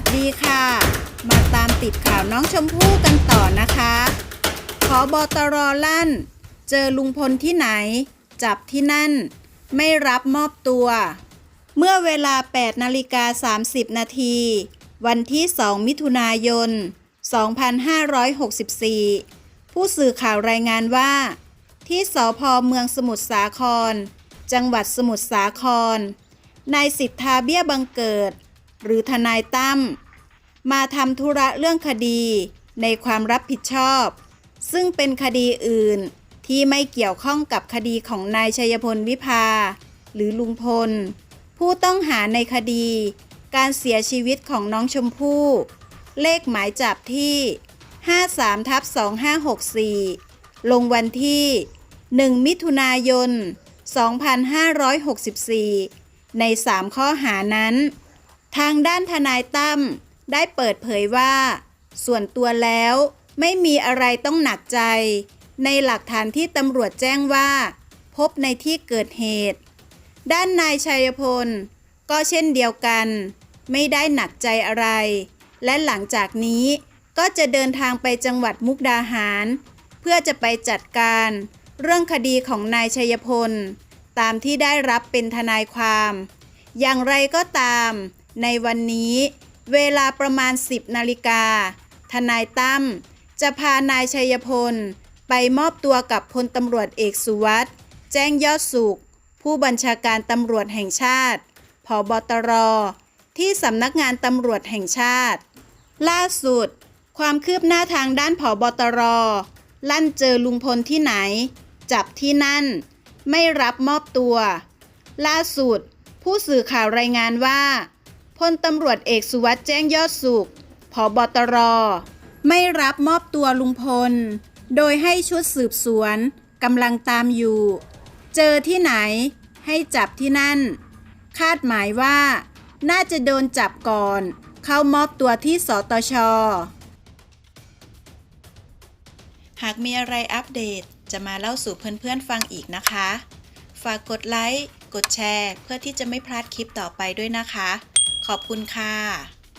บข่าวน้องชมพู่กันต่อนะคะขอบอตรลั่น เจอลุงพลที่ไหน จับที่นั่น ไม่รับมอบตัว เมื่อเวลา 8นาฬิกา30 นาที วันที่ 2 มิถุนายน 2564 ผู้สื่อข่าวรายงานว่า ที่สพเมืองสมุทรสาคร จังหวัดสมุทรสาครนายสิทธาเบี้ยบังเกิด หรือทนายตั้มมาทำธุระเรื่องคดีในความรับผิดชอบ ซึ่งเป็นคดีอื่นที่ไม่เกี่ยวข้องกับคดีของนายชัยพลวิภา หรือลุงพล ผู้ต้องหาในคดี การเสียชีวิตของน้องชมพู่ เลขหมายจับที่ 53ทับ2564 ลงวันที่ 1 มิถุนายน 2564 ใน 3 ข้อหานั้น ทางด้านทนายตั้มได้เปิดเผยว่า ส่วนตัวแล้วไม่มีอะไรต้องหนักใจ ในหลักฐานที่ตำรวจแจ้งว่า พบในที่เกิดเหตุ ด้านนายชัยพล ก็เช่นเดียวกัน ไม่ได้หนักใจอะไร และหลังจากนี้ก็จะเดินทางไปจังหวัดมุกดาหาร เพื่อจะไปจัดการ เรื่องคดีของนายชัยพล ตามที่ได้รับเป็นทนายความ อย่างไรก็ตาม ในวันนี้เวลาประมาณ 10นาฬิกา ทนายตั้มจะพานายชัยพล ไปมอบตัวกับพลตำรวจเอกสุวัสด์แจ้งยอดสุข ผู้บัญชาการตำรวจแห่งชาติผบตร ที่สำนักงานตำรวจแห่งชาติ ล่าสุด ความคืบหน้าทางด้านผบตร ลั่นเจอลุงพลที่ไหน จับที่นั่น ไม่รับมอบตัว ล่าสุด ผู้สื่อข่าวรายงานว่า พลตำรวจเอกสุวัสด์แจ้งยอดสุขผบตร ไม่รับมอบตัวลุงพล โดยให้ชุดสืบสวนกำลังตามอยู่ เจอที่ไหนให้จับที่นั่น คาดหมายว่า น่าจะโดนจับก่อน เข้ามอบตัวที่สตช หากมีอะไรอัปเดตจะมาเล่าสู่เพื่อนๆฟังอีกนะคะ ฝากกดไลค์ กดแชร์ เพื่อที่จะไม่พลาดคลิปต่อไปด้วยนะคะ ขอบคุณค่ะ